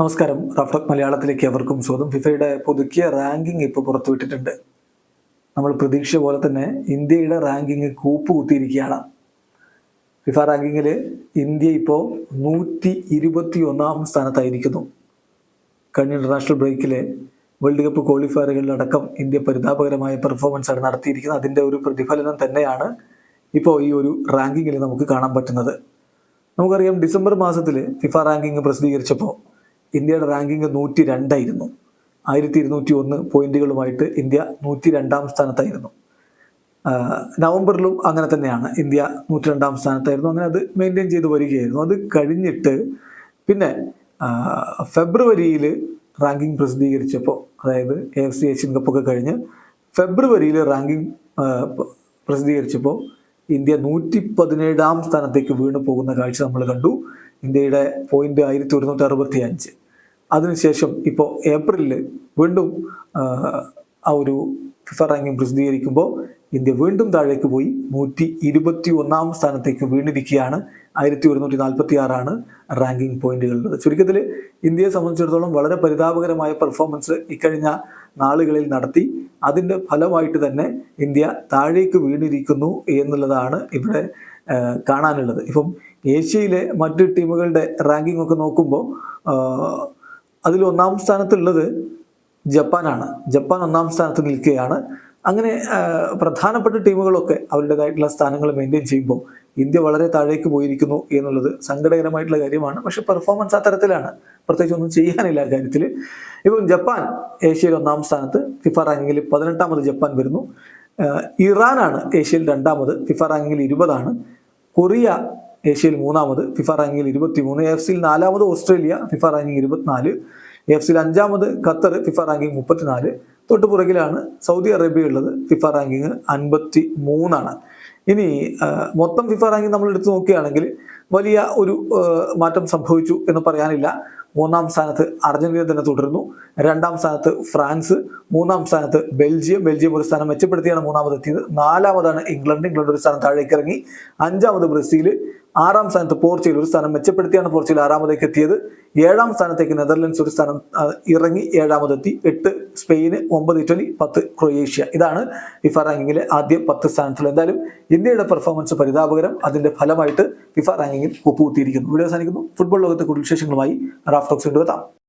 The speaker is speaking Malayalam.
നമസ്കാരം. റഫ്ടോക്ക് മലയാളത്തിലേക്ക് അവർക്കും സ്വാഗതം. ഫിഫയുടെ പുതുക്കിയ റാങ്കിങ് ഇപ്പോൾ പുറത്തുവിട്ടിട്ടുണ്ട്. നമ്മൾ പ്രതീക്ഷ പോലെ തന്നെ ഇന്ത്യയുടെ റാങ്കിങ് കൂപ്പ് കുത്തിയിരിക്കുകയാണ് ഫിഫ റാങ്കിങ്ങിൽ ഇന്ത്യ ഇപ്പോൾ നൂറ്റി ഇരുപത്തി ഒന്നാം സ്ഥാനത്തായിരിക്കുന്നു. കഴിഞ്ഞ ഇന്റർനാഷണൽ ബ്രേക്കിലെ വേൾഡ് കപ്പ് ക്വാളിഫയറുകളിലടക്കം ഇന്ത്യ പരിതാപകരമായ പെർഫോമൻസ് ആണ് നടത്തിയിരിക്കുന്നത്. അതിന്റെ ഒരു പ്രതിഫലനം തന്നെയാണ് ഇപ്പോൾ ഈ ഒരു റാങ്കിങ്ങിൽ നമുക്ക് കാണാൻ പറ്റുന്നത്. നമുക്കറിയാം ഡിസംബർ മാസത്തിൽ ഫിഫ റാങ്കിങ് പ്രസിദ്ധീകരിച്ചപ്പോൾ ഇന്ത്യയുടെ റാങ്കിങ് നൂറ്റി രണ്ടായിരുന്നു ആയിരത്തി ഇരുന്നൂറ്റി ഒന്ന് പോയിന്റുകളുമായിട്ട് ഇന്ത്യ നൂറ്റി രണ്ടാം സ്ഥാനത്തായിരുന്നു നവംബറിലും അങ്ങനെ തന്നെയാണ്. ഇന്ത്യ നൂറ്റി രണ്ടാം സ്ഥാനത്തായിരുന്നു. അങ്ങനെ അത് മെയിന്റെയിൻ ചെയ്ത് വരികയായിരുന്നു. അത് കഴിഞ്ഞിട്ട് പിന്നെ ഫെബ്രുവരിയിൽ റാങ്കിങ് പ്രസിദ്ധീകരിച്ചപ്പോൾ അതായത് എ എഫ് സി ഏഷ്യൻ കപ്പൊക്കെ കഴിഞ്ഞ് ഫെബ്രുവരിയിൽ റാങ്കിങ് പ്രസിദ്ധീകരിച്ചപ്പോൾ ഇന്ത്യ നൂറ്റി പതിനേഴാം സ്ഥാനത്തേക്ക് വീണു പോകുന്ന കാഴ്ച നമ്മൾ കണ്ടു. ഇന്ത്യയുടെ പോയിന്റ് ആയിരത്തി ഒരുന്നൂറ്റി അറുപത്തി അഞ്ച് അതിനുശേഷം ഇപ്പോൾ ഏപ്രിലിൽ വീണ്ടും ആ, ഒരു ഫിഫ റാങ്കിങ് പ്രസിദ്ധീകരിക്കുമ്പോൾ ഇന്ത്യ വീണ്ടും താഴേക്ക് പോയി. നൂറ്റി ഇരുപത്തി ഒന്നാം സ്ഥാനത്തേക്ക് വീണിരിക്കുകയാണ്. ആയിരത്തി ഒരുന്നൂറ്റി നാൽപ്പത്തി ആറാണ് റാങ്കിങ് പോയിന്റുകളുള്ളത് ചുരുക്കത്തിൽ ഇന്ത്യയെ സംബന്ധിച്ചിടത്തോളം വളരെ പരിതാപകരമായ പെർഫോമൻസ് ഇക്കഴിഞ്ഞ നാളുകളിൽ നടത്തി അതിന്റെ ഫലമായിട്ട് തന്നെ ഇന്ത്യ താഴേക്ക് വീണിരിക്കുന്നു എന്നുള്ളതാണ് ഇവിടെ കാണാനുള്ളത്. ഇപ്പം ഏഷ്യയിലെ മറ്റ് ടീമുകളുടെ റാങ്കിംഗ് ഒക്കെ നോക്കുമ്പോൾ അതിൽ ഒന്നാം സ്ഥാനത്തുള്ളത് ജപ്പാനാണ്. ജപ്പാൻ ഒന്നാം സ്ഥാനത്ത് നിൽക്കുകയാണ്. അങ്ങനെ പ്രധാനപ്പെട്ട ടീമുകളൊക്കെ അവരുടേതായിട്ടുള്ള സ്ഥാനങ്ങൾ മെയിന്റെയിൻ ചെയ്യുമ്പോൾ ഇന്ത്യ വളരെ താഴേക്ക് പോയിരിക്കുന്നു എന്നുള്ളത് സങ്കടകരമായിട്ടുള്ള കാര്യമാണ്. പക്ഷെ പെർഫോമൻസ് ആ തരത്തിലാണ്. പ്രത്യേകിച്ച് ഒന്നും ചെയ്യാനില്ല കാര്യത്തിൽ ഇപ്പം ജപ്പാൻ ഏഷ്യയിൽ ഒന്നാം സ്ഥാനത്ത് ഫിഫ റാങ്കിങ്ങിൽ പതിനെട്ടാമത് ജപ്പാൻ വരുന്നു. ഇറാനാണ് ഏഷ്യയിൽ രണ്ടാമത് ഫിഫ റാങ്കിങ്ങിൽ ഇരുപതാണ്. കൊറിയ ഏഷ്യയിൽ മൂന്നാമത് ഫിഫ റാങ്കിങ്ങിൽ ഇരുപത്തി മൂന്ന് എഫ് സിയിൽ നാലാമത് ഓസ്ട്രേലിയ ഫിഫ റാങ്കിങ് ഇരുപത്തിനാല്. എഫ് സിയിൽ അഞ്ചാമത് ഖത്തർ ഫിഫ റാങ്കിങ് മുപ്പത്തിനാല്. തൊട്ട് പുറകിലാണ് സൗദി അറേബ്യ ഉള്ളത് ഫിഫ റാങ്കിങ് അൻപത്തി മൂന്നാണ് ഇനി മൊത്തം ഫിഫ റാങ്കിങ് നമ്മൾ എടുത്തു നോക്കുകയാണെങ്കിൽ വലിയ ഒരു മാറ്റം സംഭവിച്ചു എന്ന് പറയാനില്ല. മൂന്നാം സ്ഥാനത്ത് അർജന്റീന തന്നെ തുടരുന്നു. രണ്ടാം സ്ഥാനത്ത് ഫ്രാൻസ് മൂന്നാം സ്ഥാനത്ത് ബെൽജിയം. ബെൽജിയം ഒരു സ്ഥാനം മെച്ചപ്പെടുത്തിയാണ് മൂന്നാമത് എത്തിയത് നാലാമതാണ് ഇംഗ്ലണ്ട്. ഇംഗ്ലണ്ട് ഒരു സ്ഥാനം താഴേക്ക് ഇറങ്ങി അഞ്ചാമത് ബ്രസീൽ ആറാം സ്ഥാനത്ത് പോർച്ചുഗൽ ഒരു സ്ഥാനം മെച്ചപ്പെടുത്തിയാണ് പോർച്ചുഗൽ ആറാമതേക്ക് എത്തിയത്. ഏഴാം സ്ഥാനത്തേക്ക് നെതർലൻഡ്സ് ഒരു സ്ഥാനം ഇറങ്ങി ഏഴാമതെത്തി. എട്ട് സ്പെയിന് ഒമ്പത് ഇറ്റലി പത്ത് ക്രൊയേഷ്യ. ഇതാണ് ഫിഫ റാങ്കിങ്ങിലെ ആദ്യ പത്ത് സ്ഥാനത്തുള്ള. എന്തായാലും ഇന്ത്യയുടെ പെർഫോമൻസ് പരിതാപകരം. അതിന്റെ ഫലമായിട്ട് ഫിഫ റാങ്കിങ്ങിൽ ഒപ്പുകൂത്തിയിരിക്കുന്നു ഇവിടെ അവസാനിക്കുന്നു. ഫുട്ബോൾ ലോകത്തെ കൂടുതൽ വിശേഷങ്ങളുമായി റാഫ്റ്റോക്സ് കൊണ്ടുവെത്താം.